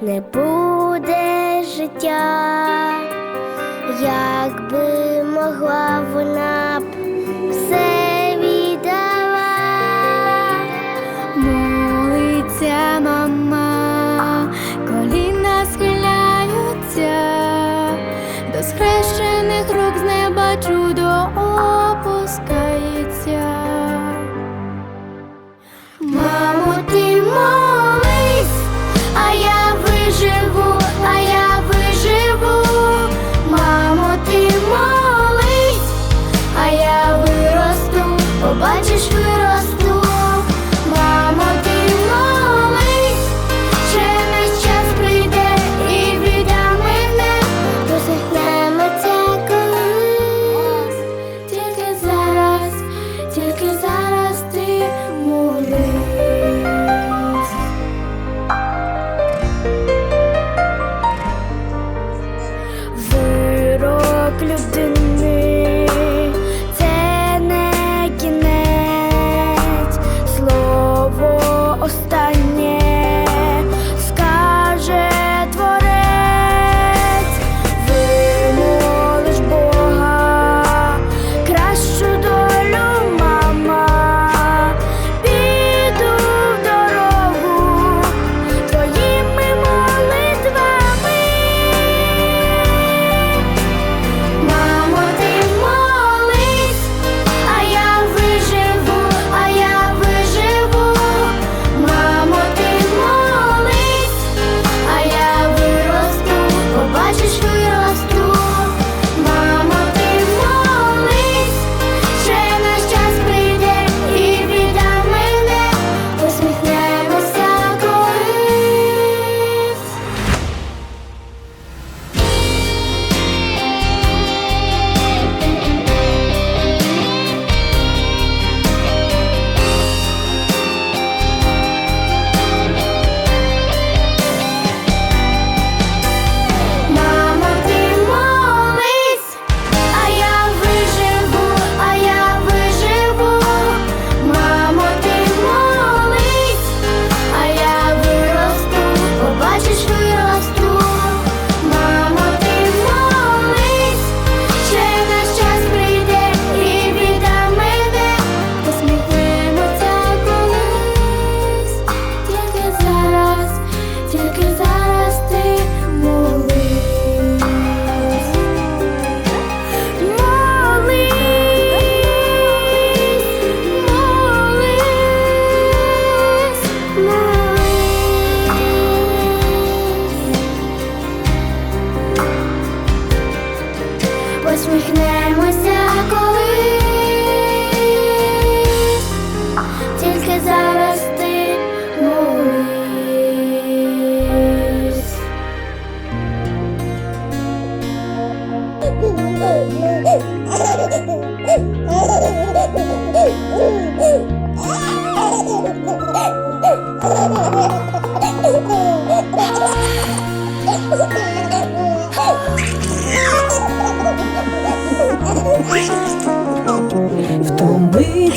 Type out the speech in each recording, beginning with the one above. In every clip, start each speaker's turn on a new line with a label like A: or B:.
A: не буде життя, якби могла вона б все віддала.
B: Молиться мама, коліна схиляються, до схрещених рук з неба чудо
A: побачиш виросту.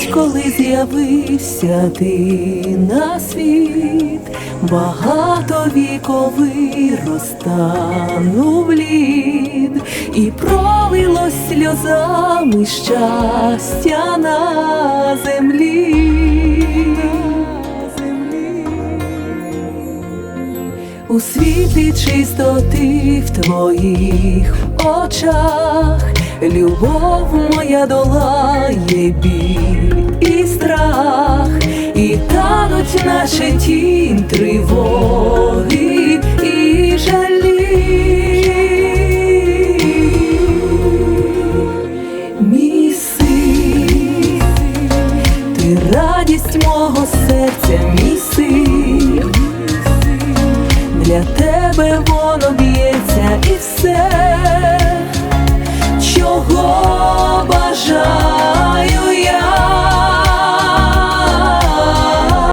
C: Мить, коли з'явився ти на світ, багатовіковий розтанув лід, і пролилось сльозами щастя на землі. У світлі чистоти в твоїх очах, любов моя долає біль і страх, і тануть наче тінь тривоги і жалі. Мій ти радість мого серця, мій син. Для тебе воно б'ється і все,